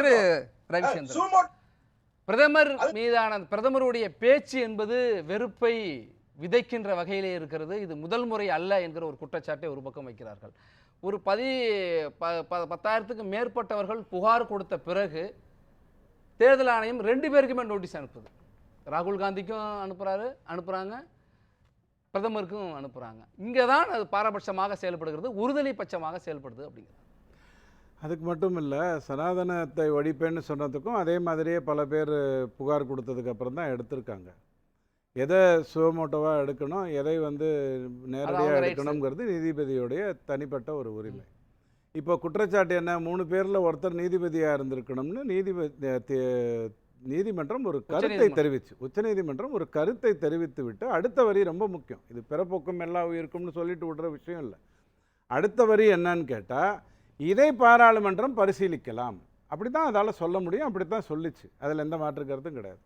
திரு ரவிச்சந்திரன் பிரதமர் மீதான பிரதமருடைய பேச்சு என்பது வெறுப்பை விதைக்கின்ற வகையிலே இருக்கிறது. இது முதல் முறை அல்ல என்கிற ஒரு குற்றச்சாட்டை ஒரு பக்கம் வைக்கிறார்கள். ஒரு பதி பத்தாயிரத்துக்கு மேற்பட்டவர்கள் புகார் கொடுத்த பிறகு தேர்தல் ஆணையம் ரெண்டு பேருக்குமே நோட்டீஸ் அனுப்புது. ராகுல் காந்திக்கும் அனுப்புறாரு அனுப்புறாங்க. பிரதமருக்கும் அனுப்புறாங்க. இங்கே தான் அது பாரபட்சமாக செயல்படுகிறது உறுதலை பட்சமாக செயல்படுது அப்படிங்கிறது. அதுக்கு மட்டும் இல்லை சனாதனத்தை ஒழிப்பேன்னு சொன்னதுக்கும் அதே மாதிரியே பல பேர் புகார் கொடுத்ததுக்கு அப்புறம் தான் எடுத்திருக்காங்க. எதை சுவமோட்டோவாக எடுக்கணும் எதை வந்து நேரடியாக. எடுக்கணுங்கிறது நீதிபதியுடைய தனிப்பட்ட ஒரு உரிமை. இப்போ குற்றச்சாட்டு என்ன? மூணு பேரில் ஒருத்தர் நீதிபதியாக இருந்திருக்கணும்னு நீதிபதி நீதிமன்றம் ஒரு கருத்தை. தெரிவிச்சு உச்சநீதிமன்றம் ஒரு கருத்தை தெரிவித்து விட்டு அடுத்த வரி ரொம்ப முக்கியம். இது பிறப்போக்கும் எல்லா உயிருக்கும்னு சொல்லிட்டு விடுற விஷயம் இல்லை. அடுத்த வரி என்னன்னு கேட்டால் இதை பாராளுமன்றம் பரிசீலிக்கலாம். அப்படி தான் அதால் சொல்ல முடியும் அப்படி தான் சொல்லிச்சு. அதில் எந்த மாற்று கருத்தும் கிடையாது.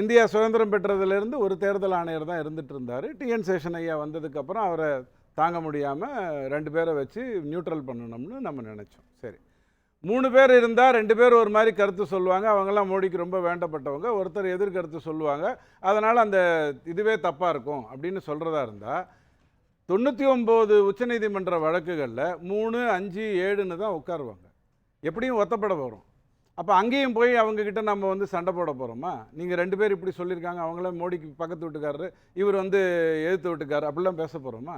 இந்தியா சுதந்திரம் பெற்றதுலேருந்து ஒரு தேர்தல் ஆணையர் தான் இருந்துட்டு இருந்தார். டிஎன் சேஷன் ஐயா வந்ததுக்கப்புறம் அவரை தாங்க முடியாமல் ரெண்டு பேரை வச்சு நியூட்ரல் பண்ணணும்னு நம்ம நினச்சோம். சரி. மூணு பேர் இருந்தால் ரெண்டு பேர் ஒரு மாதிரி கருத்து சொல்லுவாங்க. அவங்கெல்லாம் மோடிக்கு ரொம்ப வேண்டப்பட்டவங்க. ஒருத்தர் எதிர்கருத்து சொல்லுவாங்க. அதனால் அந்த இதுவே தப்பாக இருக்கும் அப்படின்னு சொல்கிறதா இருந்தால் தொண்ணூற்றி ஒம்பது உச்சநீதிமன்ற வழக்குகளில் மூணு அஞ்சு ஏழுன்னு தான் உட்காருவாங்க. எப்படியும் ஒத்தப்பட போகிறோம் அப்போ அங்கேயும் போய் அவங்கக்கிட்ட நம்ம வந்து சண்டை போட போகிறோமா நீங்கள் ரெண்டு பேர் இப்படி சொல்லியிருக்காங்க அவங்கள மோடிக்கு பக்கத்து வீட்டுக்காரரு இவர் வந்து எதிர்த்து வீட்டுக்காரர் அப்படிலாம் பேச போகிறோமா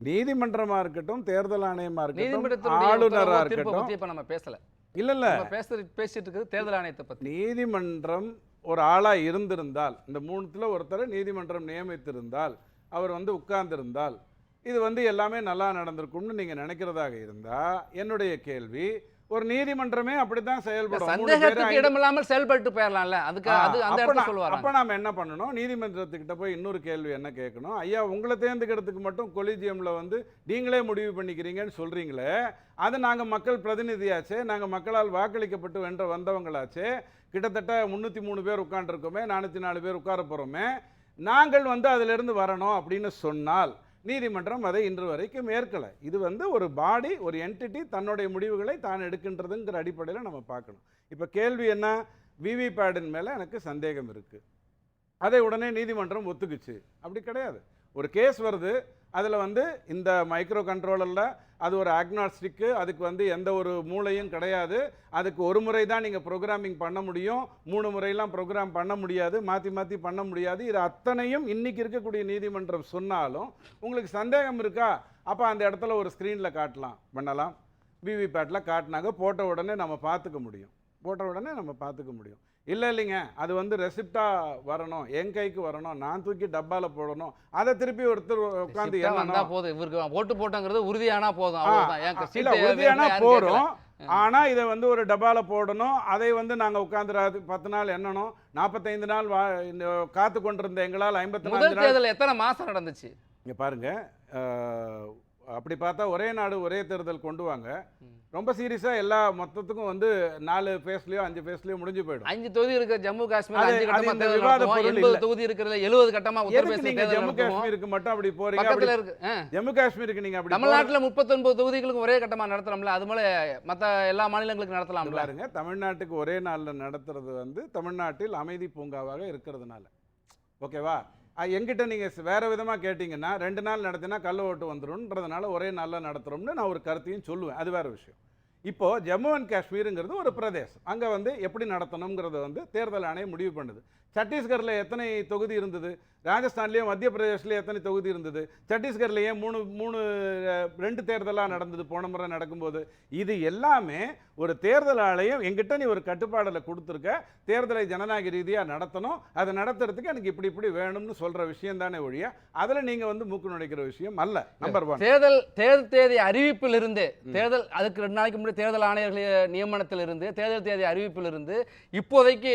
நீதிமன்றமாக இருக்கட்டும் தேர்தல் ஆணையமாக இருக்கட்டும் ஆளுநராக இருக்கட்டும். இப்ப நம்ம பேசல. இல்லை இல்லை. பேசுறது பேசிட்டு இருக்கிறது தேர்தல் ஆணையத்தை பத்தி. நீதிமன்றம் ஒரு ஆளாக இருந்திருந்தால் இந்த மூணுத்தில் ஒருத்தரை நீதிமன்றம் நியமித்திருந்தால் அவர் வந்து உட்கார்ந்திருந்தால் இது வந்து எல்லாமே நல்லா நடந்திருக்கும்னு நீங்கள் நினைக்கிறதாக இருந்தால் என்னுடைய கேள்வி ஒரு நீதிமன்றமே அப்படித்தான் செயல்படும். சந்தேகத்துக்கு இடமில்லாமல் செயல்பட்டு போயிடலாம்ல அதுக்கு அது அந்த இடத்துல சொல்லுவாங்க அப்ப நாம என்ன பண்ணணும்? நீதிமன்றத்துக்கிட்ட போய் இன்னொரு கேள்வி என்ன கேட்கணும்? ஐயா உங்களை தேர்ந்தெடுக்கிறதுக்கு மட்டும் கொலிஜியம்ல வந்து நீங்களே முடிவு பண்ணிக்கிறீங்கன்னு சொல்றீங்களே அது நாங்க மக்கள் பிரதிநிதியாச்சே நாங்க மக்களால் வாக்களிக்கப்பட்டு வென்ற வந்தவங்களாச்சே கிட்டத்தட்ட முந்நூற்றி மூணு பேர் உட்காந்துருக்கோமே நானூற்றி நாலு பேர் உட்கார போகிறோமே நாங்கள் வந்து அதிலிருந்து வரணும் அப்படின்னு சொன்னால் நீதிமன்றம் அதை இன்று வரைக்கும் ஏற்கலை. இது வந்து ஒரு பாடி ஒரு என்டிட்டி தன்னுடைய முடிவுகளை தான் எடுக்கின்றதுங்கிற அடிப்படையில் நம்ம பார்க்கணும். இப்போ கேள்வி என்ன? விவிபேடின் மேலே எனக்கு சந்தேகம் இருக்குது அதை உடனே நீதிமன்றம் ஒத்துக்குச்சு. அப்படி கிடையாது. ஒரு கேஸ் வருது. அதில் வந்து இந்த மைக்ரோ கண்ட்ரோலரில் அது ஒரு அக்னாஸ்டிக்கு அதுக்கு வந்து எந்த ஒரு மூளையும் கிடையாது. அதுக்கு ஒரு முறை தான் நீங்கள் ப்ரோக்ராமிங் பண்ண முடியும். மூணு முறையெல்லாம் ப்ரோக்ராம் பண்ண முடியாது. மாற்றி மாற்றி பண்ண முடியாது. இது அத்தனையும் இன்னைக்கு இருக்கக்கூடிய நீதிமன்றம் சொன்னாலும் உங்களுக்கு சந்தேகம் இருக்கா? அப்போ அந்த இடத்துல ஒரு ஸ்க்ரீனில் காட்டலாம். பண்ணலாம். விவிபேட்டில் காட்டினாங்க. போட்ட உடனே நம்ம பார்த்துக்க முடியும். போட்ட உடனே நம்ம பார்த்துக்க முடியும். இல்லை இல்லைங்க. அது வந்து ரெசிப்டாக வரணும். என் கைக்கு வரணும். நான் தூக்கி டப்பாவில் போடணும். அதை திருப்பி ஒருத்தர் உட்காந்து வந்தா போதும். இவருக்கு ஓட்டு போட்டோங்கிறது உறுதியானா போதும். இல்ல உறுதியானா வேணும்னு யாரும் போறோம். கேட்கல. ஆனா இதை வந்து ஒரு டப்பால போடணும். அதை வந்து நாங்க உட்காந்துராது பத்து நாள் எண்ணணும். நாற்பத்தைந்து நாள் வா இந்த காத்து கொண்டிருந்த எங்களால் ஐம்பத்தி நாலு தேர்தல் எத்தனை மாசம் நடந்துச்சு? இங்க பாருங்க. அஹ், அப்படி பார்த்தா ஒரே நாடு ஒரே தேர்தல் கொண்டு வாங்க. ரொம்ப சீரியஸா எல்லா மொத்தத்துக்கும் வந்து நாலு ஃபேஸ்லயோ அஞ்சு ஃபேஸ்லயோ முடிஞ்சு போயிடும். அஞ்சு தொகுதி இருக்கிற ஜம்மு காஷ்மீர் அஞ்சு அது கட்டமா இந்த தேர்தல் விவாத எண்பது. தொகுதி இருக்கிறதுல எழுபது கட்டமா எதுக்கு உத்தரப்பிரதேச நீங்க தேர்தல் ஜம்மு காஷ்மீருக்கு மட்டும் அப்படி போறீங்க? பக்கத்துல இருக்கு. ஜம்மு காஷ்மீருக்கு நீங்க அப்படி தமிழ்நாட்டுல முப்பத்தொன்பது தொகுதிகளுக்கும் ஒரே கட்டமா நடத்துறோம்ல அது மேல மத்த எல்லா மாநிலங்களுக்கு இது நடத்தலாம்ல பாருங்க தமிழ்நாட்டுக்கு ஒரே நாளில் நடத்துறது வந்து தமிழ்நாட்டில் அமைதி பூங்காவாக இருக்கிறதுனால. ஓகேவா? எங்கிட்ட நீங்கள் வேற விதமாக கேட்டிங்கன்னா ரெண்டு நாள் நடத்தினா கள்ள ஓட்டு வந்துரும்ன்றதுனால ஒரே நாளில் நடத்துகிறோம்னு நான் ஒரு கருத்தையும் சொல்லுவேன். அது வேற விஷயம். இப்போ ஜம்மு அண்ட் காஷ்மீருங்கிறது ஒரு பிரதேசம். அங்கே வந்து எப்படி நடத்தணுங்கிறத வந்து தேர்தல் ஆணையம் முடிவு பண்ணுது. சத்தீஸ்கரில் எத்தனை தொகுதி இருந்தது? ராஜஸ்தான்லேயும் மத்திய பிரதேஷ்லேயும் எத்தனை தொகுதி இருந்தது? சத்தீஸ்கர்லேயே மூணு மூணு ரெண்டு தேர்தலாக நடந்தது? போன முறை நடக்கும்போது. இது எல்லாமே ஒரு தேர்தல் ஆணையம் எங்கிட்ட நீ ஒரு கட்டுப்பாடில் கொடுத்துருக்க. தேர்தலை ஜனநாயக ரீதியாக நடத்தணும். அதை நடத்துறதுக்கு எனக்கு இப்படி இப்படி வேணும்னு சொல்கிற விஷயம் தானே ஒழிய அதில் நீங்கள் வந்து மூக்கு நுழைக்கிற விஷயம் அல்ல. நம்பர் ஒன் தேர்தல் தேர்தல் தேதி அறிவிப்பில் இருந்து தேர்தல் அதுக்கு ரெண்டு நாளைக்கு முன்னாடி தேர்தல் ஆணையர்கள் நியமனத்தில் இருந்து தேர்தல் தேதி அறிவிப்பில் இருந்து இப்போதைக்கு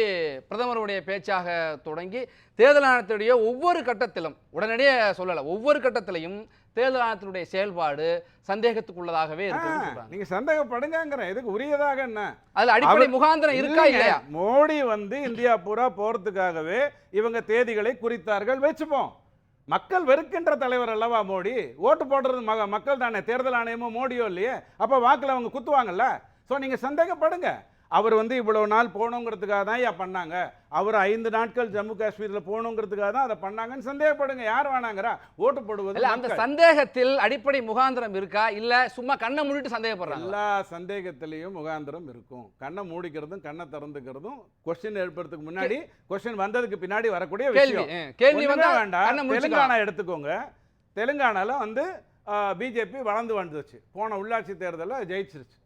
பிரதமருடைய பேச்சாக தொடங்கி தேர்தல் ஆணையத்துடைய ஒவ்வொரு கட்டத்திலும் உடனடியே சொல்லல ஒவ்வொரு கட்டத்திலையும் தேர்தல் ஆணையத்தினுடைய செயல்பாடு சந்தேகத்துக்குள்ளதாகவே நீங்கள் சந்தேகப்படுங்கங்கிறேன் இதுக்கு உரியதாக என்ன? அதுல அடிப்படை முகாந்திரம் இருக்கா. இல்லையா? மோடி வந்து இந்தியா பூரா போறதுக்காகவே இவங்க தேதிகளை குறித்தார்கள். வச்சுப்போம். மக்கள் வெறுக்கின்ற தலைவர் அல்லவா மோடி? ஓட்டு போடுறது மக மக்கள் தானே தேர்தல் ஆணையமும் மோடியோ இல்லையே? அப்போ வாக்கில் அவங்க குத்துவாங்கல்ல? ஸோ நீங்கள் சந்தேகப்படுங்க. அவர் வந்து இவ்வளவு நாள் போகணுங்கிறதுக்காக தான் ஐயா பண்ணாங்க. அவர் ஐந்து நாட்கள் ஜம்மு காஷ்மீரில் போகணுங்கிறதுக்காக தான் அதை பண்ணாங்கன்னு சந்தேகப்படுங்க. யார் வேணாங்கிறா? ஓட்டு போடுவது அந்த. சந்தேகத்தில் அடிப்படை முகாந்திரம் இருக்கா? இல்ல சும்மா கண்ணை மூடிட்டு சந்தேகப்படுறாங்க எல்லா சந்தேகத்திலையும் முகாந்திரம் இருக்கும். கண்ணை மூடிக்கிறதும் கண்ணை திறந்துக்கிறதும் கொஸ்டின் எழுப்புறதுக்கு முன்னாடி கொஸ்டின் வந்ததுக்கு பின்னாடி வரக்கூடிய விஷயம். கேள்வி வேண்டாம். தெலுங்கானா எடுத்துக்கோங்க. தெலுங்கானால வந்து பிஜேபி வளர்ந்து வந்துச்சு. போன உள்ளாட்சி தேர்தலில் ஜெயிச்சிருச்சு.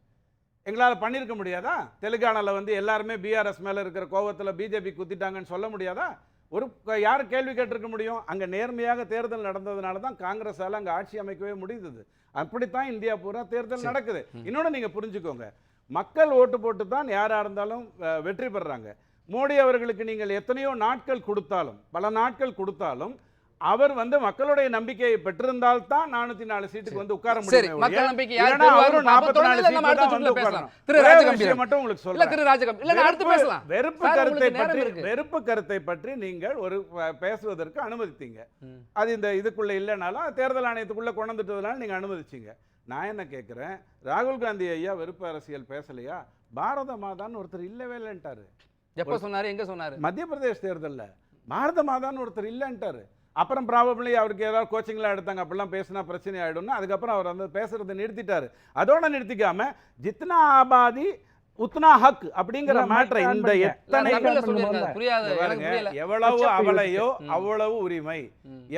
எங்களால் பண்ணியிருக்க முடியாதா? தெலுங்கானால வந்து எல்லாருமே பிஆர்எஸ் மேலே இருக்கிற கோவத்தில் பிஜேபி குத்திட்டாங்கன்னு சொல்ல முடியாதா? ஒரு யார் கேள்வி கேட்டிருக்க முடியும்? அங்கே நேர்மையாக தேர்தல் நடந்ததுனால தான் காங்கிரஸால் அங்கே ஆட்சி அமைக்கவே முடிந்தது. அப்படித்தான் இந்தியா பூரா தேர்தல் நடக்குது. இன்னொன்று நீங்கள் புரிஞ்சுக்கோங்க. மக்கள் ஓட்டு போட்டு தான் யாராக இருந்தாலும் வெற்றி பெறுறாங்க மோடி அவர்களுக்கு நீங்கள் எத்தனையோ நாட்கள் கொடுத்தாலும் பல நாட்கள் கொடுத்தாலும் அவர் வந்து மக்களுடைய நம்பிக்கையை பெற்றிருந்தால் தான் நானூத்தி நாலு சீட்டுக்கு வந்து உட்கார முடியும் மக்கள் நம்பிக்கை யார் இல்லைன்னா பெறுவாருன்னு அவரும் பார்ப்போம். 44 தொடர்ந்து நம்ம சீட்டு தான் பேசலாம். திரு. விஷயம் மட்டும் உங்களுக்கு சொல்றேன் திரு ராஜகம் இல்ல அடுத்து பேசலாம். வெறுப்பு கருத்தை பற்றி. வெறுப்பு கருத்தை பற்றி நீங்கள் ஒரு பேசுவதற்கு அனுமதித்தீங்க. அது இந்த இதுக்குள்ள இல்லைனாலும் தேர்தல் ஆணையத்துக்குள்ள கொண்டு வந்துட்டதுனால நீங்க அனுமதிச்சீங்க. நான் என்ன கேட்கிறேன் ராகுல் காந்தி ஐயா வெறுப்பு அரசியல் பேசலையா? பாரத மாதான்னு ஒருத்தர் இல்லவே இல்லைன்ட்டாரு. எப்ப சொன்னாரு? எங்க சொன்னாரு? மத்திய பிரதேஷ் தேர்தல்ல. பாரத மாதான்னு ஒருத்தர் இல்லைன்ட்டாரு. அப்புறம் ப்ராபப்ளி அவருக்கு ஏதாவது கோச்சிங்லாம் எடுத்தாங்க அப்படிலாம் பேசினா பிரச்சனை ஆயிடும்னு அதுக்கப்புறம் அவர் வந்து பேசுறதை நிறுத்திட்டாரு. அதோட நிறுத்திக்காம ஜித்னா ஆபாதி உத்னா ஹக் அப்படிங்கிற on இந்த. எத்தனை எவ்வளவு அவளையோ. அவ்வளவு உரிமை.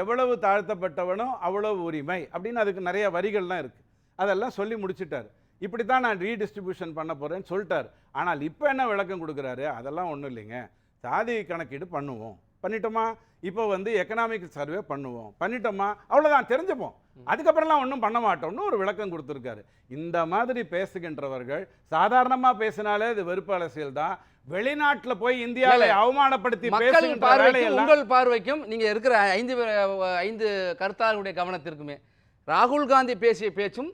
எவ்வளவு தாழ்த்தப்பட்டவனோ அவ்வளவு உரிமை அப்படின்னு அதுக்கு நிறைய வரிகள்லாம் இருக்கு. அதெல்லாம் சொல்லி முடிச்சிட்டாரு. இப்படி தான் நான் ரீடிஸ்ட்ரிபியூஷன் பண்ண போறேன்னு சொல்லிட்டாரு. ஆனால் இப்போ என்ன விளக்கம் கொடுக்குறாரு? அதெல்லாம் ஒன்றும் இல்லைங்க. சாதி கணக்கீடு பண்ணுவோம். பண்ணிட்டோமா? இப்போ வந்து எக்கனாமிக் சர்வே பண்ணுவோம். பண்ணிட்டோமா? அவ்வளோதான் தெரிஞ்சுப்போம். அதுக்கப்புறம்லாம் ஒன்றும் பண்ண மாட்டோம்னு ஒரு விளக்கம் கொடுத்துருக்காரு. இந்த மாதிரி பேசுகின்றவர்கள் சாதாரணமாக பேசினாலே இது வெறுப்பு அரசியல் தான். வெளிநாட்டில் போய் இந்தியாவை. அவமானப்படுத்தி மக்கள் பேசுகின்ற பார்வைக்கும் உங்கள் பார்வைக்கும் நீங்க இருக்கிற ஐந்து ஐந்து கருத்தாளர்களுடைய கவனத்திற்குமே. ராகுல் காந்தி பேசிய பேச்சும்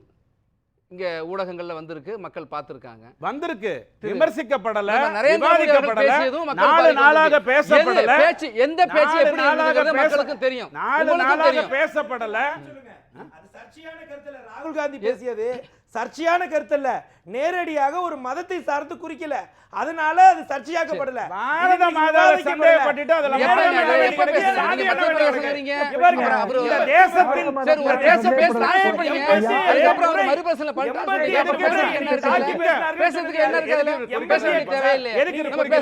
இங்க ஊடகங்கள்ல வந்திருக்கு மக்கள் பார்த்திருக்காங்க. வந்திருக்கு. திரு- விமர்சிக்கப்படல விவாதிக்கப்படல நாலு நாளாக. பேசப்படல. பேச்சு எந்த பேச்சு எப்படி நாளாக மக்களுக்கும் தெரியும். நாலு நாளாக பேசப்படல. ராகுல் காந்தி பேசியது. சர்ச்சையான கருத்து இல்ல நேரடியாக ஒரு மதத்தை சார்ந்து குறிக்கல. அதனால அது சர்ச்சையாக்கப்படல. பாரத மாதாவை சந்தேகப்பட்டுட்டு அதுல பேசுறாங்க? நான் தொடர்ந்து. பேசுவேன். இவர் எதுக்கு காங்கிரஸ்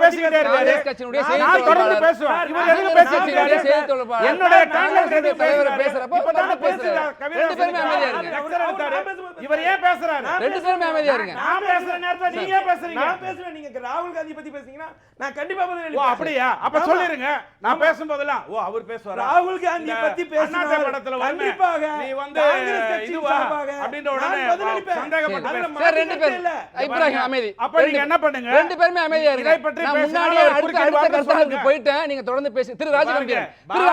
பேசிட்டு கட்சியினுடைய இருக்காரு? செய்தி தொடர்பாளர். என்னுடைய காங்கிரஸ் காங்கிரஸ் கட்சி தலைவர் பேசுறாரு. பேசுறப்போ இப்ப தானே தொடர்ந்து பேசுறாரு. பேசுறாரு. கவிதா ரெண்டு பேருமே பேசுறாரு. அமைதியா இருங்க. லெக்சர் எடுத்தாரு. நான் பேசுவேன். இவர் ஏன் பேசுறாரு நான் ரெண்டு பேருமே அமைதியா இருங்க. நான் பேசுற நேரத்துல நீங்க ஏன் பேசுறீங்க நான் பேசுவேன் நீங்க ராகுல் காந்தி பத்தி பேசுனீங்கன்னா நான் கண்டிப்பா பதில் ஓ. அப்படியா அப்ப. சொல்லிருங்க நான் பேசும்போதெல்லாம் ஓ அவர் பேசுவாரா ராகுல் காந்தியை இந்த பத்தி அண்ணாத்த பேசினார். படத்துல கண்டிப்பாக நீ வந்து இதுவா சார்பாக அப்படின்ற உடனே. சந்தேகப்பட்டு சார் ரெண்டு. இப்ராஹிம் அமைதி அப்ப நீங்க என்ன பண்ணுங்க ரெண்டு பேருமே அமைதியா இருங்க இதை பற்றி முன்னாடியே அடுத்த அடுத்த. போயிட்டேன் நீங்க தொடர்ந்து பேசி திரு ராஜகம்பீரன் திரு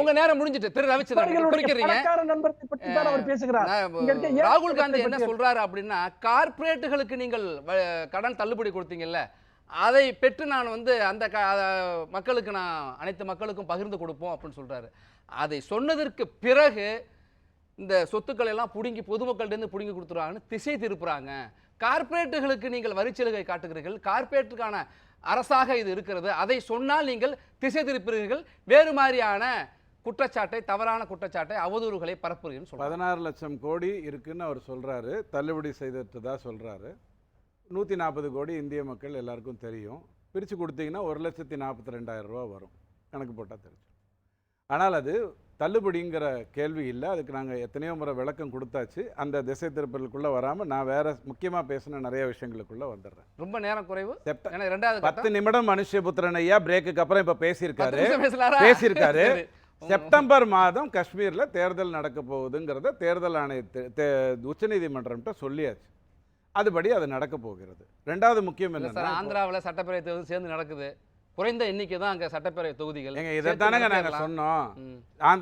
உங்க நேரம் முடிஞ்சிட்டு. திரு ரவிச்சந்திரன் ராகுல் காந்தி என்ன சொல்றாரு அப்படின்னா கார்ப்பரேட்டுகளுக்கு நீங்கள் கடன் தள்ளுபடி கொடுத்தீங்கல்ல அதை பெற்று நான் வந்து அந்த மக்களுக்கு நான் அனைத்து மக்களுக்கும் பகிர்ந்து கொடுப்போம் அப்படின்னு சொல்றாரு. அதை சொன்னதற்கு பிறகு இந்த சொத்துக்களை எல்லாம் புடுங்கி பொதுமக்கள்கிட்ட புடுங்கி கொடுத்துருவாங்கன்னு திசை திருப்புறாங்க. கார்ப்பரேட்டுகளுக்கு நீங்கள் வரிச்சலுகை காட்டுகிறீர்கள். கார்ப்பரேட்டுக்கான அரசாக இது இருக்கிறது. அதை சொன்னால் நீங்கள் திசை திருப்பீர்கள் வேறு மாதிரியான குற்றச்சாட்டை தவறான குற்றச்சாட்டை அவதூறுகளை பரப்புகிறேன் சொல்றாங்க பதினாறு லட்சம் கோடி இருக்குன்னு அவர் சொல்கிறாரு தள்ளுபடி செய்ததா சொல்கிறாரு நூற்றி நாற்பது கோடி இந்திய மக்கள் எல்லாருக்கும் தெரியும். பிரித்து கொடுத்தீங்கன்னா ஒரு லட்சத்தி நாற்பத்தி ரெண்டாயிரம் ரூபா வரும். கணக்கு போட்டால் தெரியும் ஆனால் அது தள்ளுபடிங்கிற கேள்வி இல்லை. அதுக்கு நாங்கள் எத்தனையோ முறை விளக்கம் கொடுத்தாச்சு. அந்த திசை திருப்பலுக்குள்ளே வராமல் நான் வேற முக்கியமாக பேசின நிறைய விஷயங்களுக்குள்ள வந்துடுறேன். ரொம்ப நேரம் குறைவு. ஏன்னா ரெண்டாவது பத்து. நிமிடம் மனுஷபுத்திரன் ஐயா பிரேக்குக்கு அப்புறம் இப்போ பேசியிருக்காரு? பேசியிருக்காரு. செப்டம்பர் மாதம் காஷ்மீரில் தேர்தல் நடக்க போகுதுங்கிறத தேர்தல் ஆணையத்து உச்சநீதிமன்றம்கிட்ட சொல்லியாச்சு. அதுபடி அது நடக்க போகிறது. ரெண்டாவது முக்கியம் என்னன்னா ஆந்திராவுல சட்டப்பேரவை தேர்தல் சேர்ந்து நடக்குது. குறைந்த எண்ணிக்கை தான் அங்க சட்டப்பேரவை தொகுதிகள். ஏங்க சேர்த்து இதைத்தானங்க நாங்க நடத்திடலாம். சொன்னோம்.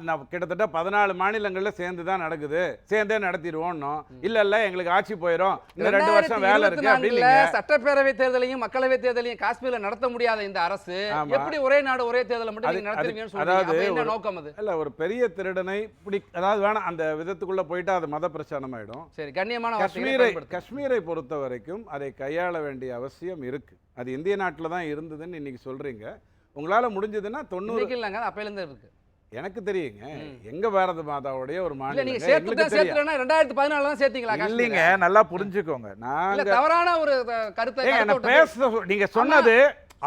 நான் கிட்டத்தட்ட பதினாலு மாநிலங்கள்ல சேர்ந்து தான் நடக்குது. சேர்ந்தே நடத்திடுவோம்னோம் இல்ல இல்ல எங்களுக்கு ஆட்சி போயிடும் இன்னும் ரெண்டு வருஷம் வேலை இருக்கு அப்படி 2024 இல்லைங்க. சட்டப்பேரவை தேர்தலையும் மக்களவை தேர்தலையும் காஷ்மீர்ல நடத்த முடியாத இந்த அரசு. எப்படி ஒரே நாடு ஒரே தேர்தலை மட்டும் நடத்துவீங்கன்னு அதாவது நோக்கம் அது? இல்ல ஒரு பெரிய திருடனை பிடி அதாவது வேணாம் அந்த விதத்துக்குள்ள போயிட்டா அது மத பிரச்சாரம் ஆயிடும் சரி கண்ணியமான காஷ்மீரை. காஷ்மீரை பொறுத்த வரைக்கும் அதை கையாள வேண்டிய அவசியம் இருக்கு. அது இந்திய நாட்டில் தான் இருந்ததுன்னு இன்னைக்கு சொல்றீங்க. உங்களால முடிஞ்சதுன்னா தொண்ணூறு இல்லைங்க அது அப்பையில இருந்து இருக்கு. எனக்கு தெரியுங்க. எங்க பாரத மாதாவுடைய ஒரு மாநிலம் நீங்க சேர்த்து எங்களுக்கு தான் தெரியும் சேர்த்துனா ரெண்டாயிரத்தி பதினாலு தான் சேர்த்தீங்களா இல்லைங்க? நல்லா புரிஞ்சுக்கோங்க. நாங்க தவறான ஒரு கருத்தை நான் பேச நீங்க சொன்னது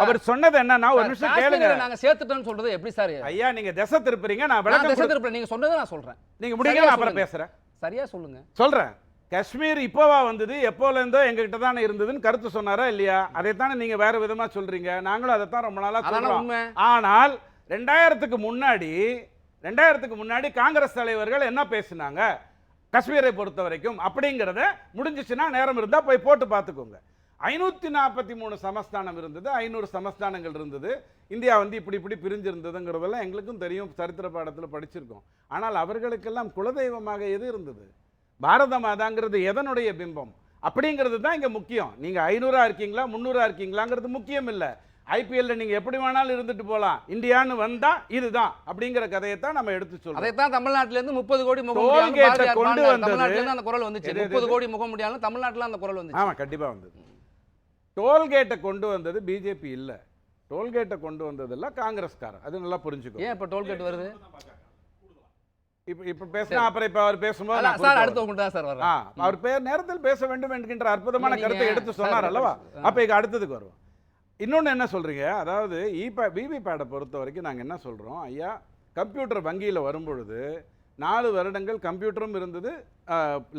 அவர் சொன்னது என்னன்னா ஒரு நிமிஷம் கேளுங்க. நாங்க சேர்த்துட்டோம்னு சொல்றது எப்படி சார்? ஐயா நீங்க திசை திருப்புறீங்க நான் நான் விளக்கம் திசை திருப்பல நீங்க சொன்னதை நான் சொல்றேன். நீங்க முடிங்க நான் அப்புறம். பேசுறேன். சரியா சொல்லுங்க. சொல்றேன். காஷ்மீர் இப்போவா வந்தது எப்போல இருந்தோ எங்ககிட்ட தானே இருந்ததுன்னு கருத்து சொன்னாரா இல்லையா? அதைத்தானே நீங்க வேற விதமா சொல்றீங்க. நாங்களும் அதைத்தான் ரொம்ப நாளா அதான சொல்றோம். உண்மை. ஆனால் ரெண்டாயிரத்துக்கு முன்னாடி ரெண்டாயிரத்துக்கு முன்னாடி காங்கிரஸ் தலைவர்கள் என்ன பேசினாங்க? காஷ்மீரை பொறுத்த வரைக்கும் அப்படிங்கிறத முடிஞ்சிச்சுன்னா நேரம் இருந்தா போய் போட்டு பார்த்துக்கோங்க. ஐநூத்தி நாற்பத்தி மூணு சமஸ்தானம் இருந்தது ஐநூறு சமஸ்தானங்கள் இருந்தது. இந்தியா வந்து இப்படி இப்படி பிரிஞ்சிருந்ததுங்கிறதெல்லாம் எங்களுக்கும் தெரியும் சரித்திர பாடத்தில் படிச்சிருக்கோம். ஆனால் அவர்களுக்கெல்லாம் குலதெய்வமாக எது இருந்தது? பாரத மாதாங்கிறது எதனுடைய பிம்பம்? அப்படிங்கிறது தான் இங்க முக்கியம். நீங்க ஐநூறா இருக்கீங்களா முந்நூறா இருக்கீங்களாங்கிறது முக்கியம் இல்லை. ஐபிஎல்ல நீங்க எப்படி வேணாலும் இருந்துட்டு போலாம். இந்தியான்னு வந்தா இதுதான் அப்படிங்கிற கதையை தான் நம்ம எடுத்து சொல்றோம். அதைத்தான் தமிழ்நாட்டுல இருந்து முப்பது கோடி முக Toll முடியாலும் gate-அ பாரதியார் கொண்டு. வந்தது. அந்த குரல் வந்துச்சு. முப்பது? கோடி முக முடியாலும் தமிழ்நாட்டுல அந்த குரல் வந்துச்சு. ஆமா கண்டிப்பா வந்தது. டோல்கேட்டை கொண்டு வந்தது பிஜேபி இல்ல. டோல்கேட்டை கொண்டு வந்ததெல்லாம் காங்கிரஸ்காரர். அது நல்லா புரிஞ்சுக்கோ. ஏன் இப்ப டோல்கேட் வருது? இப்ப இப்ப பேசினா அப்புறம் இப்ப அவர் பேசும்போது சார் குறுக்க அடுத்து உங்கள்கிட்ட தான் சார் வர்றேன் அவர் பேர் நேரத்தில் பேச வேண்டும் என்கின்ற அற்புதமான கருத்தை எடுத்து சொன்னார் அல்லவா. அப்ப இங்க அடுத்ததுக்கு வருவோம். இன்னொன்னு என்ன சொல்றீங்க? அதாவது இபே பிபி பேடை பொறுத்த வரைக்கும் நாங்க என்ன சொல்றோம்? ஐயா கம்ப்யூட்டர் வங்கியில வரும்பொழுது நாலு வருடங்கள் கம்ப்யூட்டரும் இருந்தது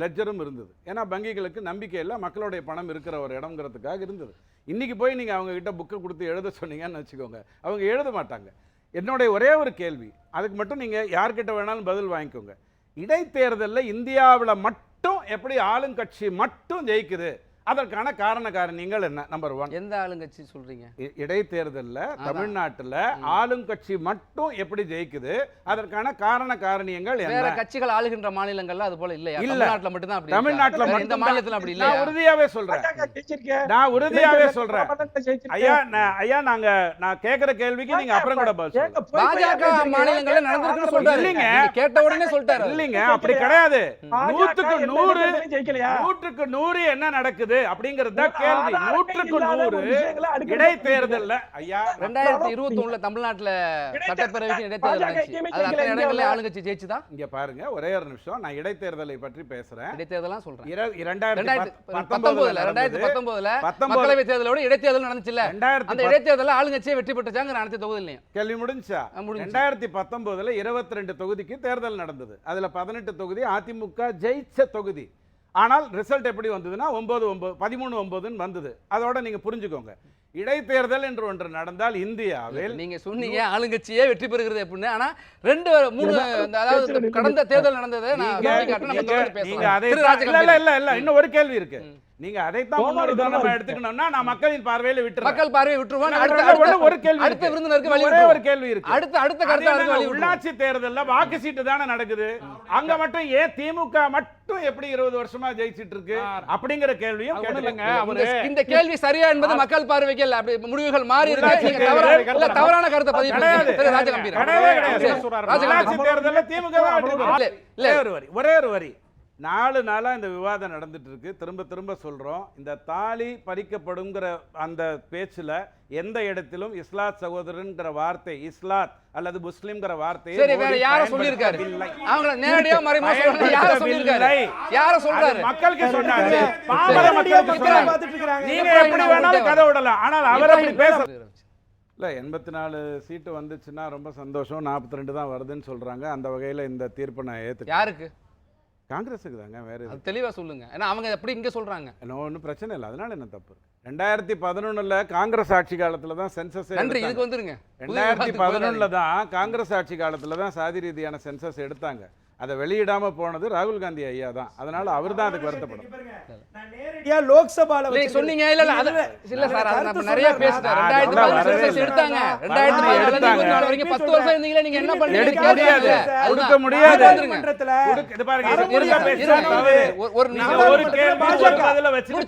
லெட்ஜரும் இருந்தது. ஏன்னா வங்கிகளுக்கு நம்பிக்கை இல்லை மக்களுடைய பணம் இருக்கிற ஒரு இடம்ங்கிறதுக்காக இருந்தது. இன்னைக்கு போய் நீங்க அவங்க கிட்ட புக்கை கொடுத்து எழுத சொன்னீங்கன்னு வச்சுக்கோங்க. அவங்க எழுத மாட்டாங்க. என்னுடைய ஒரே ஒரு கேள்வி. அதுக்கு மட்டும் நீங்கள் யார்கிட்ட வேணாலும் பதில் வாங்கிக்கோங்க. இடைத்தேர்தலில் இந்தியாவில் மட்டும் எப்படி ஆளுங்கட்சி மட்டும் ஜெயிக்குது? அதற்கான காரண காரணிகள் என்ன? நம்பர் ஒன் எந்த ஆளுங்கட்சி சொல்றீங்க? இடைத்தேர்தல்ல தமிழ்நாட்டுல ஆளுங்கட்சி மட்டும் எப்படி ஜெயிக்குது? அதற்கான காரண காரணியங்கள் வேற கட்சிகள் ஆளுகின்ற மாநிலங்கள்ல அது போல இல்லையா? இல்ல. தமிழ்நாட்டுல மட்டும் தான் அப்படி தமிழ்நாட்டுல மட்டும் மாநிலத்துல அப்படி நான் இல்லையா உறுதியாவே சொல்றேன். நான் உறுதியாவே சொல்றேன். ஐயா நான் ஐயா நாங்க நான் கேக்குற கேள்விக்கு நீங்க அப்புறம் கூட பதில் பாஜக. மாநிலங்கள்ல நடந்திருக்குன்னு சொல்றாரு. இல்லைங்க. கேட்ட உடனே சொல்லிட்டாரு. இல்லைங்க அப்படி கிடையாது. நூற்றுக்கு நூறு? நூற்றுக்கு நூறு என்ன நடக்குது? அப்படிங்கிறது தான் கேள்வி. நூற்றுக்கு நூறு இடைத்தேர்தல்ல. ஐயா. ரெண்டாயிரத்தி இருபத்தி ஒண்ணுல தமிழ்நாட்டுல சட்டப்பேரவைக்கு இடைத்தேர்தல் இடங்கள்ல. ஆளுங்கட்சி ஜெயிச்சுதா? இங்க பாருங்க ஒரே ஒரு நிமிஷம். நான் இடைத்தேர்தலை பற்றி பேசுறேன். இடைத்தேர்தலாம் சொல்றேன். இர- இரண்டாயிரத்தி ரெண்டாயிரத்தி பத்- பத்தொன்பதுல மக்களவை தேர்தலோட இடைத்தேர்தல் நடந்துச்சுல்ல. ரெண்டாயிரத்தி அந்த இடைத்தேர்தல்ல ஆளுங்கட்சியே வெற்றி பெற்றுச்சாங்க நடத்திய தொகுதியிலையும். கேள்வி முடிஞ்சா. ரெண்டாயிரத்தி பத்தொன்பதுல இருபத்தி ரெண்டு தொகுதிக்கு தேர்தல் நடந்தது. அதுல பதினெட்டு தொகுதி அதிமுக ஜெயிச்ச தொகுதி. ஆனால் ரிசல்ட் எப்படி வந்ததுன்னா ஒம்பது ஒன்பது பதிமூணு ஒம்பதுன்னு வந்தது. அதோட நீங்க புரிஞ்சுக்கோங்க. இடைத்தேர்தல் என்று ஒன்று நடந்தால் இந்தியாவில் நீங்க சொன்னீங்க ஆளுங்கட்சியே வெற்றி பெறுகிறது அப்படின்னு ஆனா ரெண்டு மூணு அதாவது கடந்த தேர்தல் நடந்தது. நான் நீங்க-. அதை இல்ல. இல்ல இல்ல இன்னும் ஒரு கேள்வி இருக்கு. நீங்க அதைத்தான் எடுத்துக்கணும்னா நான் மக்களின் பார்வையில விட்டுறேன். மக்கள் பார்வையை விட்டுருவோம். அடுத்த ஒரு கேள்வி அடுத்த. விருந்தினருக்கு வழி ஒரே ஒரு. கேள்வி இருக்கு. அடுத்த அடுத்த விட்டுருவோம். உள்ளாட்சி தேர்தல்ல வாக்கு சீட்டு தானே நடக்குது. அங்க மட்டும் ஏன் திமுக மட்டும் எப்படி இருபது வருஷமா ஜெயிச்சிட்டு இருக்கு அப்படிங்கிற கேள்வியும் இந்த- இந்த கேள்வி சரியா என்பது மக்கள் பார்வைக்கு இல்ல அப்படி முடிவுகள் மாறி இருக்கு தவறான கருத்தை பதிவு வரி ஒரே ஒரு வரி. நாலு நாளா இந்த விவாதம் நடந்துட்டு இருக்கு திரும்ப திரும்ப சொல்றோம். இந்த தாலி பறிக்கப்படுங்கிற அந்த பேச்சுல எந்த இடத்திலும் இஸ்லாத் சகோதரன்ங்கிற வார்த்தை இஸ்லாத் அல்லது முஸ்லிம்ங்கிற வார்த்தையை சரி வேற யார சொல்லிருக்காரு. அவங்க நேரடியா மறைமுகமா சொல்றாங்க யார சொல்லிருக்காரு. யார சொல்றாரு? மக்களுக்கு சொன்னாரு. பாமர. மக்களுக்கு பார்த்துட்டு இருக்காங்க. நீங்க எப்படி வேணாலும் கதை விடலாம். ஆனால் அவர் அப்படி பேச இல்லை எண்பத்தி நாலு சீட்டு வந்துச்சுன்னா ரொம்ப சந்தோஷம். நாற்பத்தி ரெண்டு தான் வருதுன்னு சொல்றாங்க. அந்த வகையில் இந்த தீர்ப்பை நான் ஏற்றுக்கேன் யாருக்கு? காங்கிரஸுக்கு தாங்க வேற அது தெளிவா சொல்லுங்க. ஏன்னா அவங்க எப்படி இங்க சொல்றாங்க? ஒன்றும் பிரச்சனை இல்லை. அதனால என்ன தப்பு ரெண்டாயிரத்தி பதினொன்னுல காங்கிரஸ் ஆட்சி காலத்துல தான் சென்சஸ் நன்றி இதுக்கு வந்துருங்க. ரெண்டாயிரத்தி பதினொன்னுல தான் காங்கிரஸ் ஆட்சி காலத்துல தான் சாதி ரீதியான சென்சஸ் எடுத்தாங்க. அதை வெளியிடாம போனது ராகுல் காந்தி ஐயா தான் அதனால அவர் தான் அதுக்கு வருத்தப்படும் நான் நேரடியா லோக்சபால. சொன்னீங்க இல்ல இல்ல அது இல்ல சார் நிறைய பேசிட்டோம் ரெண்டாயிரத்தி பதினஞ்சு. எடுத்தாங்க ரெண்டாயிரத்தி பத்து வருஷம் இருந்தீங்களே நீங்க என்ன பண்ணீங்க. முடியாது. கொடுக்க முடியாது. இது பாருங்க. ஒரு- ஒரு நீங்க நிமிஷம். ஒரு கேள்வி வச்சுட்டு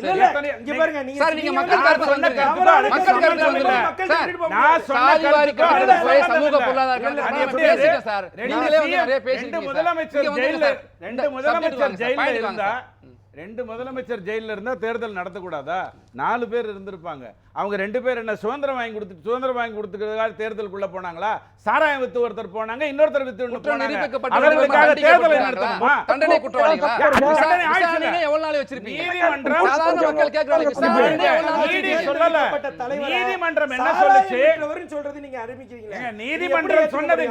இல்ல, எத்தனை- இங்க பாருங்க நீங்க சார், நீங்க மக்கள் நான் கருத்து சொன்ன. கருத்து மக்கள். கருத்து. மக்கள் சார். நான் சொன்ன சொன்னது சமூக இல்ல. பொருளாதார எப்படி அது? பேசிட்டோம் சார். நீங்களே வந்து நிறைய ரெண்டு பேசிட்டீங்க சார். முதலமைச்சர் சார். ரெண்டு முதலமைச்சர் வாங்க இருந்தா. ரெண்டு முதலமைச்சர் ஜெயில்ல இருந்தா தேர்தல் நடத்தக்கூடாதா? நாலு பேர் இருந்திருப்பாங்க. அவங்க ரெண்டு பேர் என்ன சுதந்திரம் வாங்கி கொடுத்து சுதந்திரம் வாங்கி கொடுத்துக்கிறதுக்காக தேர்தலுக்குள்ள போனாங்களா? சாராயம் வித்து ஒருத்தர் போனாங்க இன்னொருத்தர் வித்து நிரூபிக்கப்பட்டவர்கள் அவர்களுக்காக தேர்தலை? நடத்தணுமா தண்டனை? நீதிமன்றம் என்ன சொல்லுச்சு? நீதிமன்றம் சொன்னது?